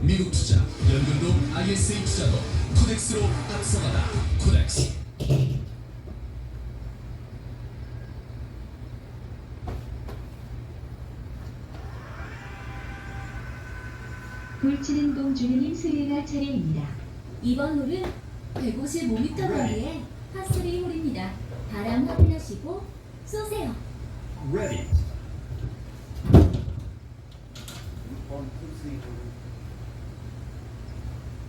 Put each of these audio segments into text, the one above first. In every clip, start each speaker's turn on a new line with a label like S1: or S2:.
S1: 미국 투자, 연금도 ISA 투자도 코덱스로 앞서가다. 코덱스.
S2: 돌치는 공 주인님 수리가 차례입니다.
S3: 이번 홀은 155m 거리의 파3 홀입니다. 바람 확인하시고 쏘세요.
S1: Ready.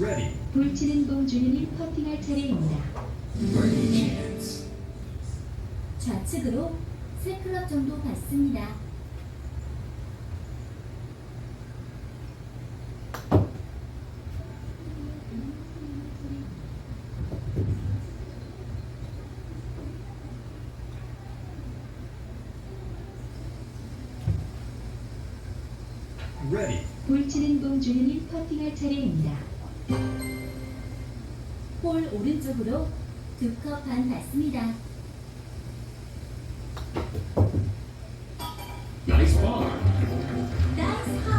S1: Ready.
S2: 돌치는 공 주인님 퍼팅할 차례입니다.
S3: 좌측으로 3클럽 정도 받습니다.
S1: Ready.
S2: 돌치는 공 주인님 퍼팅할 차례입니다.
S3: 홀 오른쪽으로 두 컵 반 받습니다. 나이스 볼. 나이스 볼.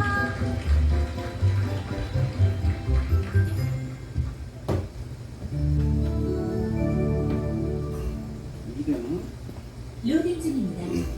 S3: 루딩 중입니다.